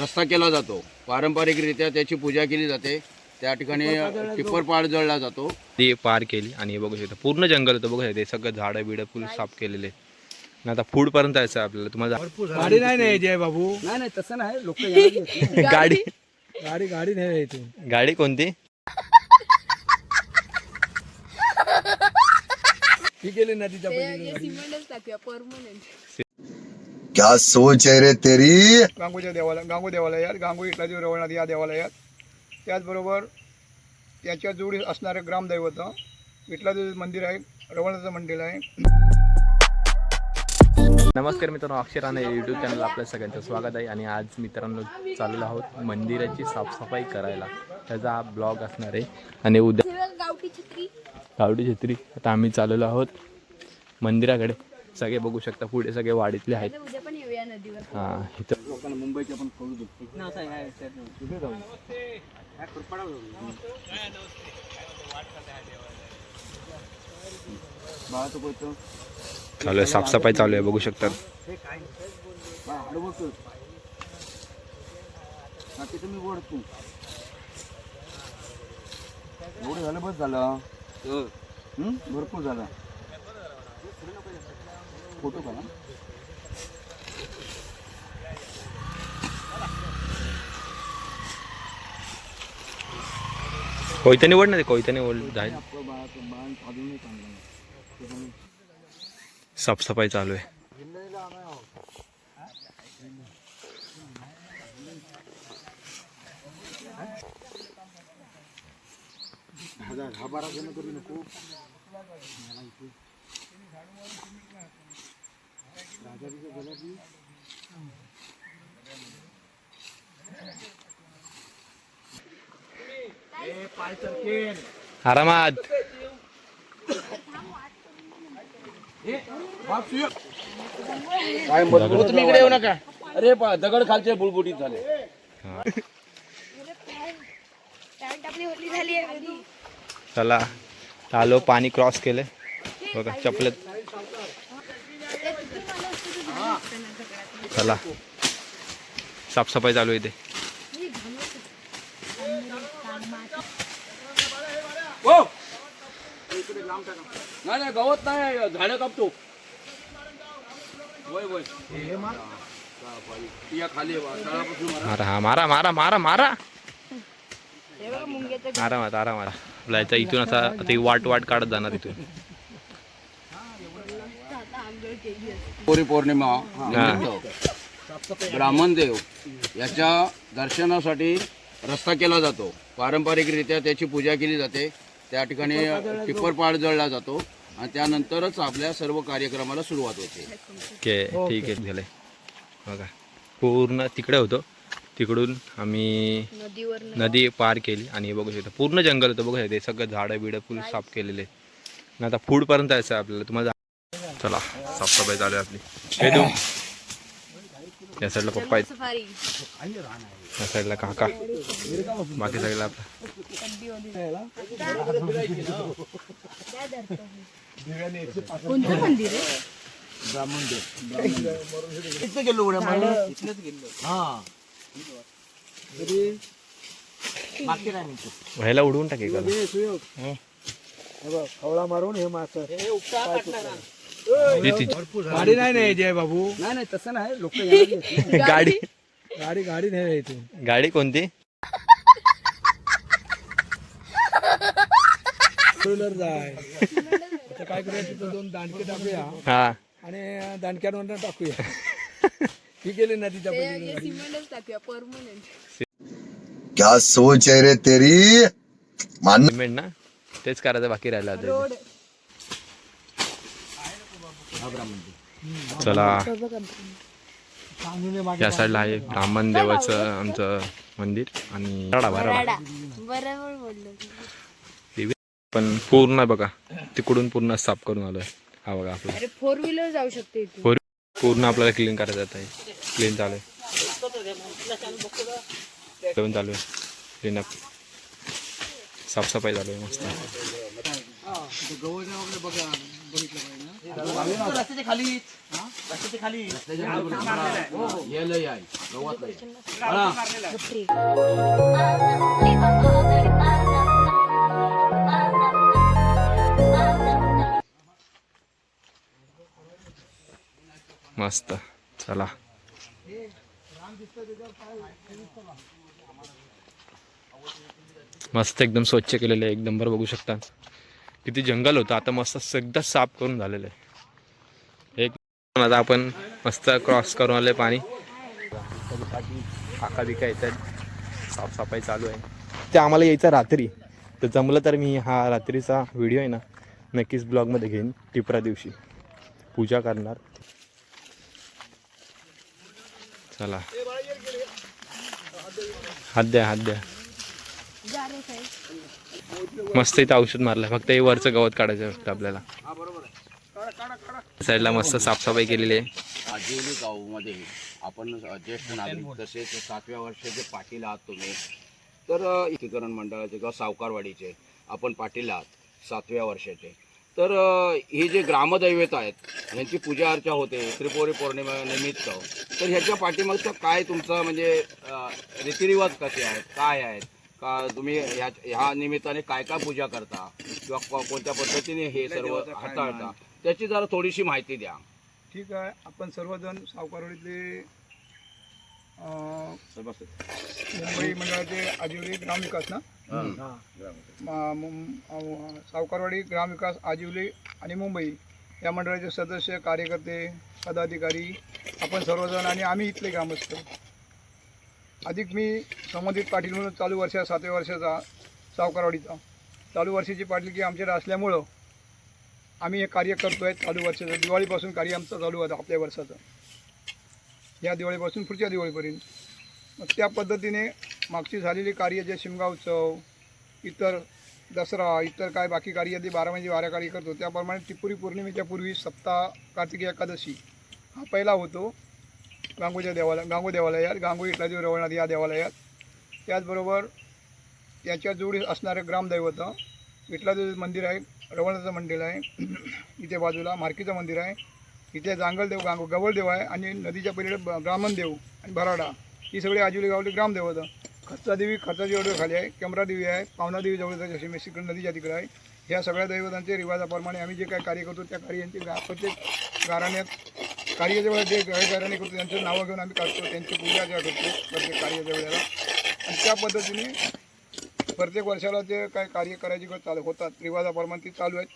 रस्ता केला जातो. पारंपरिकरित्या त्याची पूजा केली जाते. त्या ठिकाणी टिप्पर पाड जळला जातो. ती पार केली आणि हे बघू शकता पूर्ण जंगल होतं. बघू शकता हे सगळं झाडं बिडं फुल साफ केलेले. आता फूड पर्यंत जायचं आहे आपल्याला. तुम्हाला गाडी नाही नाही जय बाबू? नाही नाही तसं नाही. लोक गाडी? गाडी? गाडी नाही गाडी कोणती? ही गेली नदीच्या परमनंट क्या सोच है रे तेरी? गांगोच्या देवाला गांगो देवालयात गांगो इथला देव रवळनाथ या देवालयात. त्याचबरोबर त्याच्या जोडी असणारं ग्रामदैवत. विठलादेवी मंदिर आहे रवळनाथचं मंदिर आहे. नमस्कार मित्रांनो अक्षर राणे यूट्यूब चॅनल आपल्या सगळ्यांचं स्वागत आहे. आणि आज मित्रांनो चाललेलो आहोत मंदिराची साफसफाई करायला. त्याचा हा ब्लॉग असणार आहे. आणि उद्या गावठी छत्री. गावठी छत्री. आता आम्ही चाललेलो आहोत मंदिराकडे. सगळे बघू शकता पुढे सगळे वाडीतले आहेत. उद्या पण येऊया नदीवर. हां इथं चालू आहे साफसफाई चालू आहे बघू शकतात हा एवढं झालं बस झालं. हं? भरपूर झालं. फोटो का कोयत्याने ओढ ना ते कोयत्याने ओढ जाईल. नाही. साफसफाई चालू आहे. हजार हा बारा जण करू नको. आरामात काय तुम्ही इकडे येऊ नका. अरे पा- दगड खालचे बुळबुटीत झाले. चला आलो पाणी क्रॉस केलं. बघा चपलेत. चला. साफसफाई चालू आहे इथे. हो. नाही नाही गवत नाही झाडं कापतो. मारा. मारा हा मारा मारा मारा मारा. मारा मारा आरा मारा. आपला इथून असा आता ही वाट वाट काढत जाणार इथून. गौरी पौर्णिमा निमित्त. ब्राह्मण देव याच्या दर्शनासाठी रस्ता केला जातो. पारंपरिकरित्या त्याची पूजा केली जाते. त्या ठिकाणी टिप्पर पाड जळला जातो आणि त्यानंतरच आपल्या सर्व कार्यक्रमाला सुरुवात होते. ओके ठीक आहे झालंय. बघा पूर्ण तिकडे होतो. तिकडून आम्ही नदीवर नदी पार केली आणि हे बघू शकता पूर्ण जंगल होतं. बघू शकता हे सगळं झाडं बिडं फुल साफ केलेले. आणि आता फूड पर्यंत जायचं आहे आपल्याला. तुम्हाला चला साफसफाई चालू आहे आपली. हे तू या साईडला पप्पा आहेत. या साईडला काका. बाकी साईडला आपला. कोणतं मंदिर इथं गेलो उड्या व्हायला उडवून टाके खवळा मारून हे मास गाडी नाही नाही जय बाबू. नाही नाही तसं नाही. लोक गाडी? गाडी गाडी नाही इथून. गाडी कोणती? टू व्हीलर जाय आता काय करूया तिथं दोन दांडके टाकूया. हा. आणि दांडक्यावर टाकूया. ही गेली नदीच्या पलीकडे सिमेंटच टाकूया परमनंट क्या सोच है रे तेरी? मान सिमेंट ना? तेच करायचं बाकी राहिलं आता. इथे. चला. या साईडला आहे ब्राह्मण देवाचं आमचं मंदिर आणि पण पूर्ण आहे बघा. तिकडून पूर्ण साफ करून आलोय. हा बघा आपला. अरे फोर व्हीलर जाऊ शकते इथे पूर- पूर्ण आपल्याला क्लीन करायचं आहे. क्लीन चालू आहे. जेवण चालू आहे. क्लीन अप साफसफाई चालू आहे मस्त. गवळ बघा बघितलं पाहिजे ना रस्त्याच्या खाली ये लय आहे. गवत लय. आहे. मस्त. चला. मस्त एकदम स्वच्छ केलेलं आहे. एकदम बरं बघू शकता. किती जंगल होतं आता मस्त सगळं साफ करून झालेलं आहे. एक आता आपण मस्त क्रॉस करून आले पाणी. काका बिका येतात. साफसफाई चालू आहे. ते आम्हाला यायचं रात्री. तर जमलं तर मी हा रात्रीचा व्हिडिओ आहे ना नक्कीच ब्लॉगमध्ये घेईन. टिपरा दिवशी. पूजा करणार. चला. हात द्या हात द्या. मस्त इथं औषध मारलं. फक्त हे वरचं गवत काढायचं फक्त आपल्याला. साईडला मस्त साफसफाई केलेली आहे. आजिवली गावमध्ये आपण ज्येष्ठ नागरिक तसेच सातव्या वर्षाचे पाटील आहात तुम्ही. तर अ, एकीकरण मंडळाचे किंवा सावकारवाडीचे आपण पाटील आहात सातव्या वर्षाचे. तर अ, हे जे ग्रामदैवत आहेत यांची पूजा अर्चा होते त्रिपुरी पौर्णिमा निमित्त. तर ह्याच्या पाठीमागचं काय तुमचं म्हणजे अ, रीतिरिवाज कसे आहेत काय आहेत? का तुम्ही ह्या ह्या निमित्ताने काय काय पूजा करता? किंवा कोणत्या पद्धतीने हे सर्व हाताळता? त्याची जरा थोडीशी माहिती द्या. ठीक आहे. आपण सर्वजण सावकारवाडीतले अं, मुंबई मंडळाचे आजिवली ग्रामविकास ना? सावकारवाडी ग्रामविकास आजिवली आणि मुंबई या मंडळाचे सदस्य कार्यकर्ते पदाधिकारी आपण सर्वजण आणि आम्ही इथले ग्रामस्थ. अधिक मी संबंधित पाटील म्हणून चालू वर्षा सातव्या वर्षाचा सावकारवाडीचा. चालू वर्षाची पाटीलकी आमच्याकडे असल्यामुळं आम्ही हे कार्य करतो आहे चालू वर्षाचं दिवाळीपासून कार्य आमचं चालू होतं आपल्या वर्षाचं. या दिवाळीपासून पुढच्या दिवाळीपर्यंत. मग त्या पद्धतीने मागची झालेली कार्य जे शिमगा उत्सव इतर दसरा इतर काय बाकी कार्य जे बारा महिने बारा कार्य करतो त्याप्रमाणे त्रिपुरी पौर्णिमेच्या पूर्वी सप्ताह कार्तिकी एकादशी हा पहिला होतो. गांगूच्या देवाला गांगू देवालयात गांगू इथला देव रवळनाथ या देवालयात. त्याचबरोबर याच्या जोडी असणारं ग्रामदैवत. विठलादेवीचं मंदिर आहे रवळनाथचं मंदिर आहे इथे बाजूला मार्कीचं मंदिर आहे. इथे जांगलदेव गांगू गवळदेव आहे आणि नदीच्या पलीकडे ब- ब्राह्मणदेव आणि भराडा. ही सगळी आजुली गावली ग्रामदैवतं. खर्चा खर्चादेवी एवढं खाली आहे. कमरादेवी आहे. पावनादेवी जवळ जशी मेसिकडे नदीच्या तिकडे आहे. ह्या सगळ्या दैवतांचे रिवाजाप्रमाणे आम्ही जे काय कार्य करतो त्या कार्यांचे गा प्रत्येक गाराण्यात कार्याच्या वेळेला जे गायकाराने करतो त्यांचं नावं घेऊन आम्ही काढतो त्यांची पूजा ज्या करतो प्रत्येक कार्य वेळेला आणि त्या पद्धतीने प्रत्येक वर्षाला जे काय कार्य करायची चालू होतात रिवाजाप्रमाणे ती चालू आहेत.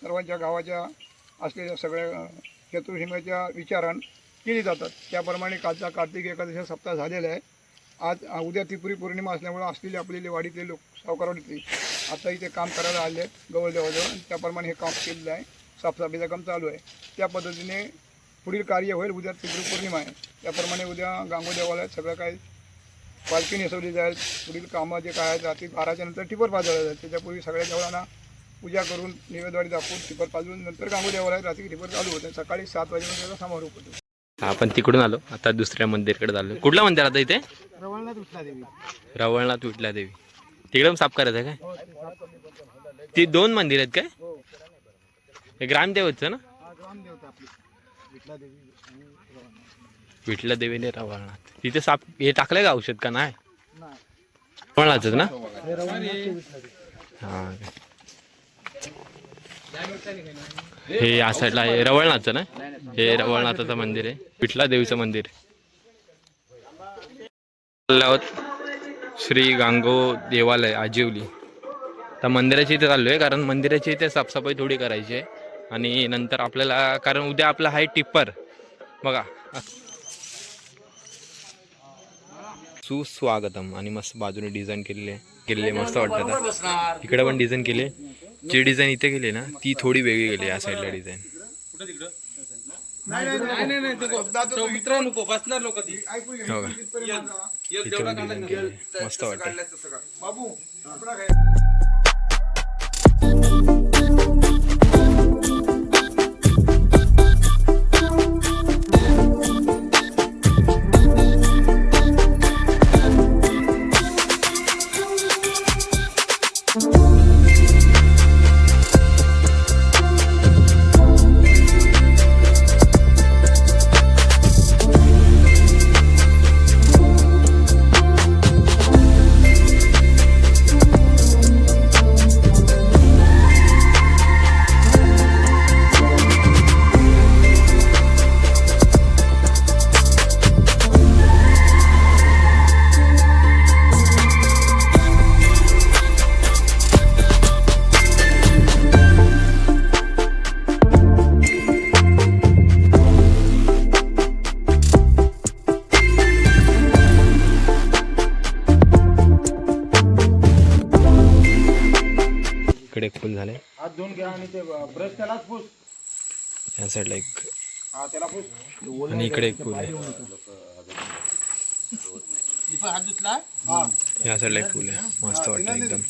सर्वांच्या गावाच्या असलेल्या सगळ्या अ, विचारान केली जातात. त्याप्रमाणे कालचा कार्तिक एकादशी सप्ताह झालेला आहे. आज उद्या त्रिपुरी पौर्णिमा असल्यामुळे असलेले आपलेले वाडीतले लोक सावकारवाडीतले आता इथे काम करायला आले आहेत गवळदेवाजवळ त्याप्रमाणे हे काम केलेलं आहे. साफसफाईचं काम चालू आहे. त्या पद्धतीने पुढील कार्य होईल. उद्या पौर्णिमा आहे. त्याप्रमाणे उद्या गांगो देवालयात सगळं काही पालखी नेसवली जाईल. पुढील कामं जे काय आहेत रात्री बाराच्या नंतर टिपर पाजवलं जाईल त्याच्यापूर्वी सगळ्या देवळांना पूजा करून निवेदवाडी दाखवून टिपर पाजवून नंतर गांगो देवालयात रात्री टिपर चालू होते. सकाळी सात वाजेपर्यंत त्याचा समारोप होतो. आपण तिकडून आलो. आता दुसऱ्या मंदिरकडे झालो कुठलं मंदिर आता इथे? रवळनाथ उठला देवी. रवळनाथ विठला देवी. तिकडे पण साफ करायचं आहे काय? ती दोन मंदिर आहेत काय? हे. ग्रामदेवचं ना? हा ग्रामदेवता आपली. विठला देवी विठला देवीने रवळनाथ तिथे साफ हे टाकलंय का औषध का नाही? नाही ना? हा. हे या साईडला आहे रवळनाथचं ना? हे रवळनाथाचं मंदिर आहे. विठला देवीचं मंदिर. श्री गांगो देवालय आजिवली. तर मंदिराच्या इथे चाललोय कारण मंदिराची इथे साफसफाई थोडी करायची आहे. आणि नंतर आपल्याला कारण उद्या आपला आहे टिप्पर. बघा. सुस्वागतम आणि मस्त बाजूने डिझाईन केलेले केलेले मस्त वाटतं आता. इकडे पण डिझाईन केले. जी डिझाईन इथे केली ना ती थोडी वेगळी केली या साईडला डिझाईन इकडे फुल झाले. घ्या आणि ते ब्रश या साईडला एक. आणि इकडे एक फुल आहे. या साईडला एक फुल आहे. मस्त वाटतं एकदम.